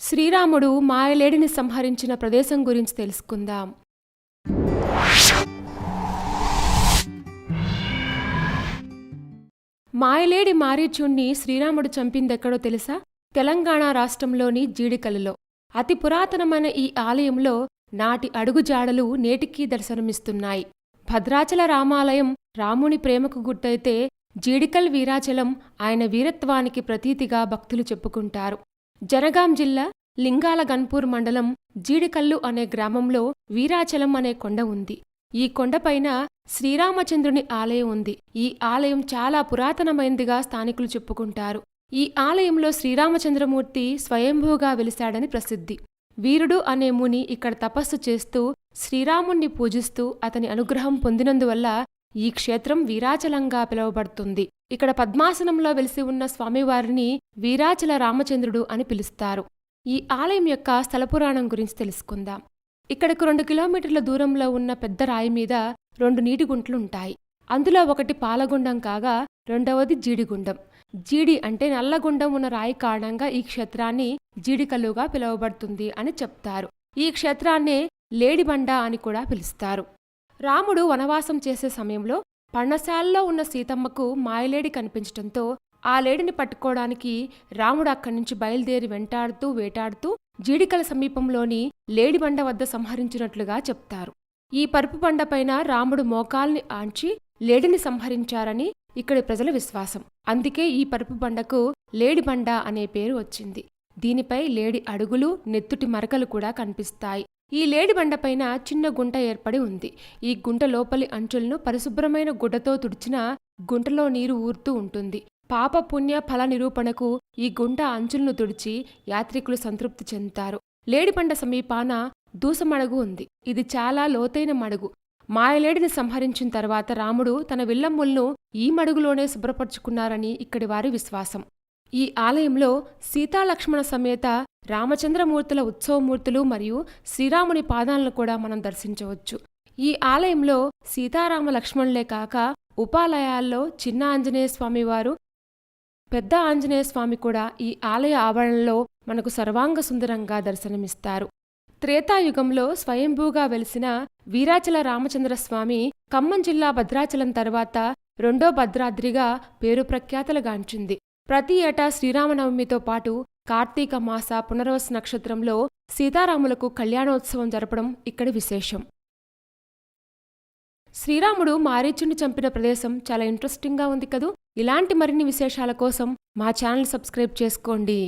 శ్రీరాముడు మాయలేడిని సంహరించిన ప్రదేశం గురించి తెలుసుకుందాం. మాయలేడి మారీచుణ్ణి శ్రీరాముడు చంపిందెక్కడో తెలుసా? తెలంగాణ రాష్ట్రంలోని జీడికలలో. అతి పురాతనమైన ఈ ఆలయంలో నాటి అడుగుజాడలు నేటికీ దర్శనమిస్తున్నాయి. భద్రాచల రామాలయం రాముని ప్రేమకు గుర్తయితే జీడికల్ వీరాచలం ఆయన వీరత్వానికి ప్రతీతిగా భక్తులు చెప్పుకుంటారు. జనగాం జిల్లా లింగాల గన్పూర్ మండలం జీడికల్లు అనే గ్రామంలో వీరాచలం అనే కొండ ఉంది. ఈ కొండపైన శ్రీరామచంద్రుని ఆలయం ఉంది. ఈ ఆలయం చాలా పురాతనమైందిగా స్థానికులు చెప్పుకుంటారు. ఈ ఆలయంలో శ్రీరామచంద్రమూర్తి స్వయంభూగా వెలిశాడని ప్రసిద్ధి. వీరుడు అనే ముని ఇక్కడ తపస్సు చేస్తూ శ్రీరాముణ్ణి పూజిస్తూ అతని అనుగ్రహం పొందినందువల్ల ఈ క్షేత్రం వీరాచలంగా పిలువబడుతుంది. ఇక్కడ పద్మాసనంలో వెలిసి ఉన్న స్వామివారిని వీరాచల రామచంద్రుడు అని పిలుస్తారు. ఈ ఆలయం యొక్క స్థలపురాణం గురించి తెలుసుకుందాం. ఇక్కడకు రెండు కిలోమీటర్ల దూరంలో ఉన్న పెద్ద రాయి మీద రెండు నీటి గుంటలుంటాయి అందులో ఒకటి పాలగుండం కాగా రెండవది జీడిగుండం. జీడి అంటే నల్లగుండం ఉన్న రాయి కారణంగా ఈ క్షేత్రాన్ని జీడికల్లుగా పిలువబడుతుంది అని చెప్తారు. ఈ క్షేత్రాన్నే లేడిబండ అని కూడా పిలుస్తారు. రాముడు వనవాసం చేసే సమయంలో పర్ణశాలలో ఉన్న సీతమ్మకు మాయలేడి కనిపించటంతో ఆ లేడిని పట్టుకోవడానికి రాముడు అక్కడి నుంచి బయలుదేరి వెంటాడుతూ వేటాడుతూ జీడికల సమీపంలోని లేడిబండ వద్ద సంహరించినట్లుగా చెప్తారు. ఈ పరుపు బండపైన రాముడు మోకాల్ని ఆంచి లేడిని సంహరించారని ఇక్కడి ప్రజల విశ్వాసం. అందుకే ఈ పరుపు బండకు లేడిబండ అనే పేరు వచ్చింది. దీనిపై లేడి అడుగులు నెత్తుటి మరకలు కూడా కనిపిస్తాయి. ఈ లేడి బండపైన చిన్న గుంట ఏర్పడి ఉంది. ఈ గుంట లోపలి అంచులను పరిశుభ్రమైన గుడ్డతో తుడిచిన గుంటలో నీరు ఊరుతూ ఉంటుంది. పాప పుణ్య ఫల నిరూపణకు ఈ గుంట అంచులను తుడిచి యాత్రికులు సంతృప్తి చెందుతారు. లేడిబండ సమీపాన దూసమడుగు ఉంది. ఇది చాలా లోతైన మడుగు. మాయలేడిని సంహరించిన తర్వాత రాముడు తన విల్లమ్ములను ఈ మడుగులోనే శుభ్రపరుచుకున్నారని ఇక్కడి వారి విశ్వాసం. ఈ ఆలయంలో సీతాలక్ష్మణ సమేత రామచంద్రమూర్తుల ఉత్సవమూర్తులు మరియు శ్రీరాముని పాదాలను కూడా మనం దర్శించవచ్చు. ఈ ఆలయంలో సీతారామ లక్ష్మణులే కాక ఉపాలయాల్లో చిన్న ఆంజనేయ స్వామివారు పెద్ద ఆంజనేయ స్వామి కూడా ఈ ఆలయ ఆవరణలో మనకు సర్వాంగ సుందరంగా దర్శనమిస్తారు. త్రేతాయుగంలో స్వయంభూగా వెలిసిన వీరాచల రామచంద్రస్వామి ఖమ్మం జిల్లా భద్రాచలం తర్వాత రెండో భద్రాద్రిగా పేరు ప్రఖ్యాతలుగాంచింది ప్రతి ఏటా శ్రీరామనవమితో పాటు కార్తీక మాస పునర్వస నక్షత్రంలో సీతారాములకు కళ్యాణోత్సవం జరపడం ఇక్కడి విశేషం. శ్రీరాముడు మారీచుని చంపిన ప్రదేశం చాలా ఇంట్రెస్టింగ్గా ఉంది కదూ? ఇలాంటి మరిన్ని విశేషాల కోసం మా ఛానల్ సబ్స్క్రైబ్ చేసుకోండి.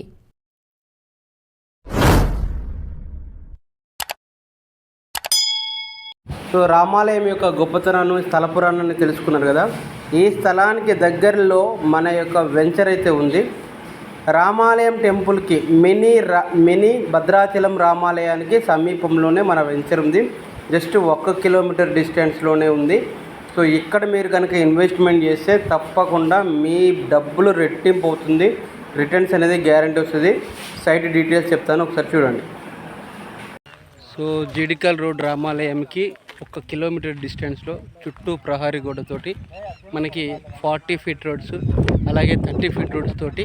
సో రామాలయం యొక్క గొప్పతనాన్ని స్థల పురాణాన్ని తెలుసుకున్నారు కదా? ఈ స్థలానికి దగ్గరలో మన యొక్క వెంచర్ అయితే ఉంది. రామాలయం టెంపుల్కి మినీ రా మినీ భద్రాచలం రామాలయానికి సమీపంలోనే మన వెంచర్ ఉంది. జస్ట్ ఒక్క కిలోమీటర్ డిస్టెన్స్లోనే ఉంది. సో ఇక్కడ మీరు కనుక ఇన్వెస్ట్మెంట్ చేస్తే తప్పకుండా మీ డబ్బులు రెట్టింపు అవుతుంది. రిటర్న్స్ అనేది గ్యారంటీ వస్తుంది. సైట్ డీటెయిల్స్ చెప్తాను. ఒకసారి చూడండి. సో జిడికల్ రోడ్ రామాలయంకి ఒక కిలోమీటర్ డిస్టెన్స్లో చుట్టూ ప్రహారీ గోడతోటి మనకి ఫార్టీ ఫీట్ రోడ్స్ అలాగే థర్టీ ఫీట్ రోడ్స్ తోటి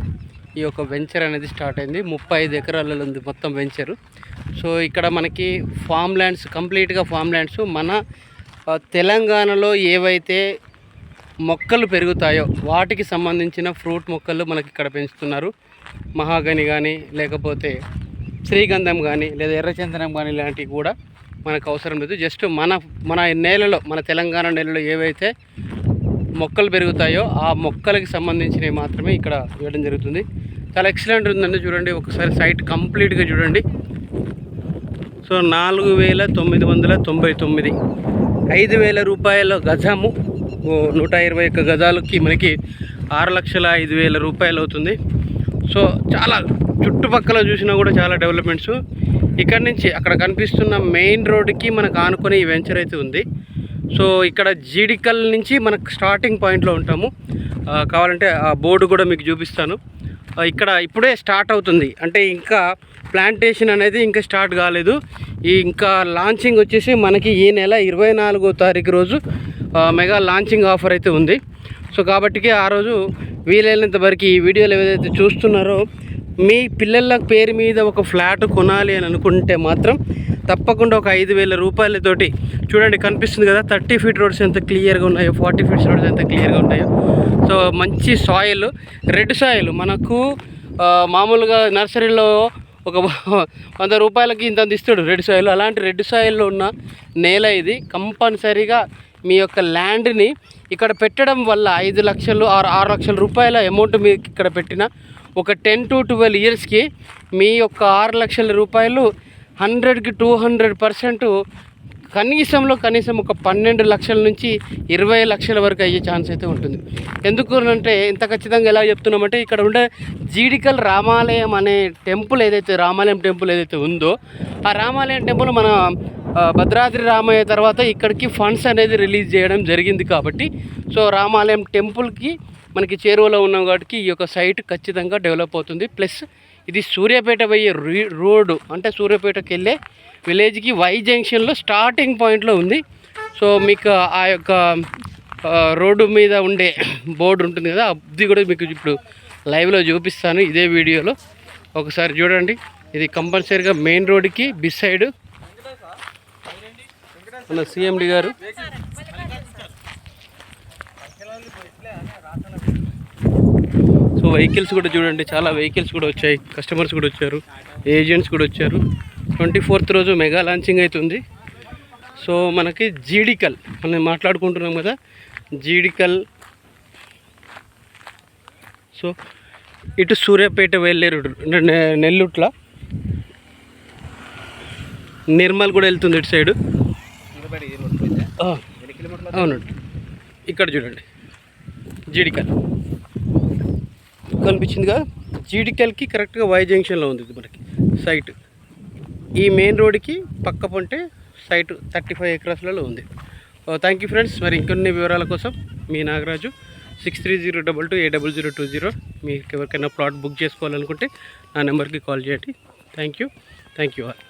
ఈ యొక్క వెంచర్ అనేది స్టార్ట్ అయింది. ముప్పై ఐదు ఎకరాలలో ఉంది మొత్తం వెంచరు సో ఇక్కడ మనకి ఫామ్ ల్యాండ్స్ కంప్లీట్గా ఫామ్ ల్యాండ్స్ మన తెలంగాణలో ఏవైతే మొక్కలు పెరుగుతాయో వాటికి సంబంధించిన ఫ్రూట్ మొక్కలు మనకి ఇక్కడ పెంచుతున్నారు. మహాగని కానీ లేకపోతే శ్రీగంధం కానీ లేదా ఎర్రచందనం కానీ ఇలాంటివి కూడా మనకు అవసరం లేదు. జస్ట్ మన మన నేలలో మన తెలంగాణ నేలలో ఏవైతే మొక్కలు పెరుగుతాయో ఆ మొక్కలకి సంబంధించినవి మాత్రమే ఇక్కడ వేయడం జరుగుతుంది. చాలా ఎక్సలెంట్ ఉందండి చూడండి. ఒకసారి సైట్ కంప్లీట్గా చూడండి. సో నాలుగు వేల తొమ్మిది వందల తొంభై తొమ్మిది. ఐదు వేల రూపాయల గజము. నూట ఇరవై ఒక్క గజాలకి మనకి ఆరు లక్షల ఐదు వేల రూపాయలు అవుతుంది. సో చాలా చుట్టుపక్కల చూసినా కూడా చాలా డెవలప్మెంట్స్ ఇక్కడ నుంచి అక్కడ కనిపిస్తున్న మెయిన్ రోడ్డుకి మనకు ఆనుకొని ఈ వెంచర్ అయితే ఉంది. సో ఇక్కడ జీడికల్ నుంచి మనకు స్టార్టింగ్ పాయింట్లో ఉంటాము. కావాలంటే ఆ బోర్డు కూడా మీకు చూపిస్తాను. ఇక్కడ ఇప్పుడే స్టార్ట్ అవుతుంది. అంటే ఇంకా ప్లాంటేషన్ అనేది ఇంకా స్టార్ట్ కాలేదు. ఈ ఇంకా లాంచింగ్ వచ్చేసి మనకి ఈ నెల ఇరవై నాలుగో తారీఖు రోజు మెగా లాంచింగ్ ఆఫర్ అయితే ఉంది. సో కాబట్టి ఆ రోజు వీలైనంత వరకు ఈ వీడియోలు ఏదైతే చూస్తున్నారో మీ పిల్లల పేరు మీద ఒక ఫ్లాట్ కొనాలి అని అనుకుంటే మాత్రం తప్పకుండా ఒక ఐదు వేల రూపాయలతోటి చూడండి కనిపిస్తుంది కదా థర్టీ ఫీట్ రోడ్స్ ఎంత క్లియర్గా ఉన్నాయో ఫార్టీ ఫీట్స్ రోడ్స్ ఎంత క్లియర్గా ఉన్నాయో. సో మంచి సాయిల్ రెడ్ సాయిల్. మనకు మామూలుగా నర్సరీలో ఒక వంద రూపాయలకి ఇంత ఇస్తాడు రెడ్ సాయిల్. అలాంటి రెడ్ సాయిల్లో ఉన్న నేల ఇది. కంపల్సరీగా మీ యొక్క ల్యాండ్ని ఇక్కడ పెట్టడం వల్ల ఐదు లక్షలు ఆరు ఆరు లక్షల రూపాయల అమౌంట్ మీకు ఇక్కడ పెట్టిన ఒక టెన్ టు ట్వెల్వ్ ఇయర్స్కి మీ యొక్క ఆరు లక్షల రూపాయలు హండ్రెడ్కి టూ హండ్రెడ్ పర్సెంట్ కనీసంలో కనీసం ఒక పన్నెండు లక్షల నుంచి ఇరవై లక్షల వరకు అయ్యే ఛాన్స్ అయితే ఉంటుంది. ఎందుకు అంటే ఇంత ఖచ్చితంగా ఎలా చెప్తున్నామంటే ఇక్కడ ఉండే జీడికల్ రామాలయం అనే టెంపుల్ ఏదైతే రామాలయం టెంపుల్ ఏదైతే ఉందో ఆ రామాలయం టెంపుల్ మన భద్రాద్రి రామయ్య తర్వాత ఇక్కడికి ఫండ్స్ అనేది రిలీజ్ చేయడం జరిగింది కాబట్టి సో రామాలయం టెంపుల్కి మనకి చేరువలో ఉన్నాం కాబట్టి ఈ యొక్క సైట్ ఖచ్చితంగా డెవలప్ అవుతుంది. ప్లస్ ఇది సూర్యాపేట పోయే రోడ్డు అంటే సూర్యాపేటకి వెళ్ళే విలేజ్కి వై జంక్షన్లో స్టార్టింగ్ పాయింట్లో ఉంది. సో మీకు ఆ యొక్క రోడ్డు మీద ఉండే బోర్డు ఉంటుంది కదా అది కూడా మీకు ఇప్పుడు లైవ్లో చూపిస్తాను ఇదే వీడియోలో. ఒకసారి చూడండి. ఇది కంపల్సరీగా మెయిన్ రోడ్కి బిస్ సైడ్ మన సిఎండి గారు. వెహికల్స్ కూడా చూడండి చాలా వెహికల్స్ కూడా వచ్చాయి. కస్టమర్స్ కూడా వచ్చారు. ఏజెంట్స్ కూడా వచ్చారు. ట్వంటీ ఫోర్త్ రోజు మెగా లాంచింగ్ అవుతుంది సో మనకి జీడికల్ మనం మాట్లాడుకుంటున్నాం కదా జీడికల్. సో ఇటు సూర్యాపేట వెళ్ళేరు నెల్లుట్ల. నిర్మల్ కూడా వెళ్తుంది ఇటు సైడు. అవును. అవునండి ఇక్కడ చూడండి. జీడికల్. కనిపించిందిగా. జీడికల్కి కరెక్ట్గా వై జంక్షన్లో ఉంది ఇది మనకి సైట్ ఈ మెయిన్ రోడ్కి పక్క పొంటే సైట్ థర్టీ ఫైవ్ ఎకరాస్లలో ఉంది. థ్యాంక్ యూ ఫ్రెండ్స్ మరి ఇంకొన్ని వివరాల కోసం మీ Nagaraju six three zero double two eight double zero two zero మీకు ఎవరికైనా ప్లాట్ బుక్ చేసుకోవాలనుకుంటే నా నెంబర్కి కాల్ చేయండి. Thank you thank you all